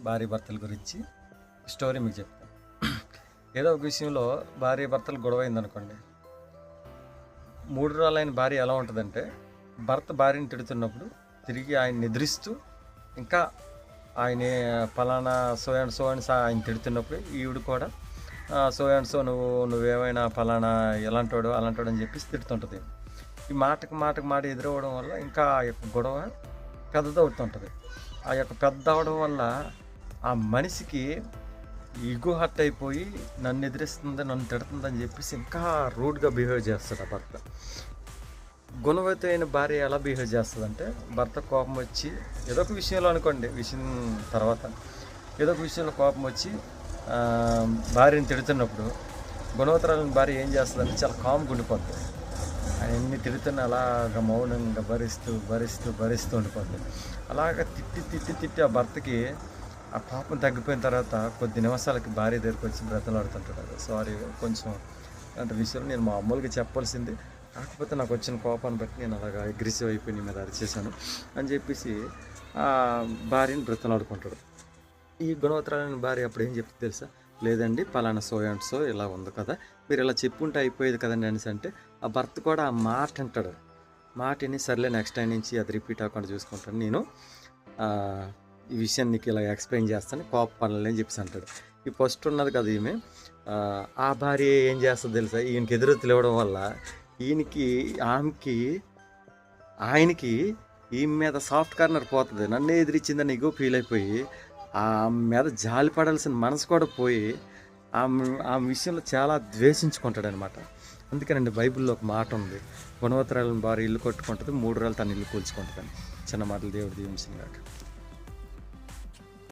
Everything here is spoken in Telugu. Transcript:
భార్య భర్తల గురించి స్టోరీ మీకు చెప్తాను ఏదో ఒక విషయంలో భార్య భర్తలు గొడవ అయిందనుకోండి మూడు రోజులైన భార్య ఎలా ఉంటుందంటే భర్త భార్యని తిడుతున్నప్పుడు తిరిగి ఆయన నిద్రిస్తూ ఇంకా ఆయన ఫలానా సో అండ్ సో అని సా- ఆయన తిడుతున్నప్పుడు ఈవిడ కూడా "ఆ, సో అండ్ సో నువ్వు నువ్వేమైనా ఫలానా ఎలాంటోడు అలాంటోడు అని చెప్పేసి తిడుతుంటుంది. ఈ మాటకు మాటకు మాట ఎదురవ్వడం వల్ల ఇంకా ఆ యొక్క గొడవ పెద్దదవుతుంటుంది. ఆ యొక్క పెద్ద అవడం వల్ల ఆ మనిషికి ఈగో హర్ట్ అయిపోయి నన్ను ఎదిరిస్తుంది నన్ను తిడుతుంది అని చెప్పేసి ఇంకా రూడ్గా బిహేవ్ చేస్తాడు ఆ భర్త. గుణవతి అయిన భార్య ఎలా బిహేవ్ చేస్తుందంటే భర్త కోపం వచ్చి ఏదో ఒక విషయంలో అనుకోండి విషయం తర్వాత. ఏదో ఒక విషయంలో కోపం వచ్చి భార్యని తిడుతున్నప్పుడు గుణవతరాలని భార్య ఏం చేస్తుందంటే చాలా కామ్గా ఉండిపోద్ది. ఆయన తిడుతున్న అలాగా అలాగ మౌనంగా భరిస్తూ భరిస్తూ భరిస్తూ ఉండిపోద్ది. అలాగ తిట్టి తిట్టి తిట్టి ఆ భర్తకి ఆ పాపం తగ్గిపోయిన తర్వాత కొద్ది నిమిషాలకి భార్య దగ్గరికి వచ్చి బ్రతలాడుతుంటాడు. సారీ కొంచెం అంటే విషయం నేను మామూలుగా చెప్పాల్సింది. కాకపోతే నాకు వచ్చిన కోపాన్ని బట్టి నేను అలాగా అగ్రెసివ్ అయిపోయి నీ మీద అరిచేశాను అని చెప్పేసి ఆ భార్యని బ్రతలాడుకుంటాడు. ఈ గుణవత్తరాలైన భార్య అప్పుడు ఏం చెప్తే తెలుసా? లేదండి పలానా సో అండ్ సో ఇలా ఉంది కదా మీరు ఇలా చెప్పుంటే అయిపోయేది కదండి అనేసి అంటే ఆ భర్త కూడా ఆ మాట అంటాడు. మాటని సర్లే నెక్స్ట్ టైం నుంచి అది రిపీట్ అవ్వకుండా చూసుకుంటాను. నేను ఈ విషయాన్ని నీకు ఇలా ఎక్స్ప్లెయిన్ చేస్తాను కోప పనులు అని చెప్పేసి అంటాడు. ఈ ఫస్ట్ ఉన్నది కదా ఈమె. ఆ, భార్య ఏం చేస్తుంది తెలుసా? ఈయనకి ఎదురు తెలియడం వల్ల ఈయనకి ఆమెకి ఆయనకి ఈమె మీద సాఫ్ట్ కార్నర్ పోతుంది. నన్నే ఎదిరించిందని ఇగో ఫీల్ అయిపోయి ఆమె మీద జాలి పడాల్సిన మనసు కూడా పోయి ఆమె ఆమె విషయంలో చాలా ద్వేషించుకుంటాడు అనమాట అందుకేనండి బైబిల్లో ఒక మాట ఉంది. గుణవత్తరాలను భార్య ఇల్లు కొట్టుకుంటుంది మూడు రోజులు తన ఇల్లు కూల్చుకుంటుందని. చిన్న మాటలు దేవుడు దీవించిన కాక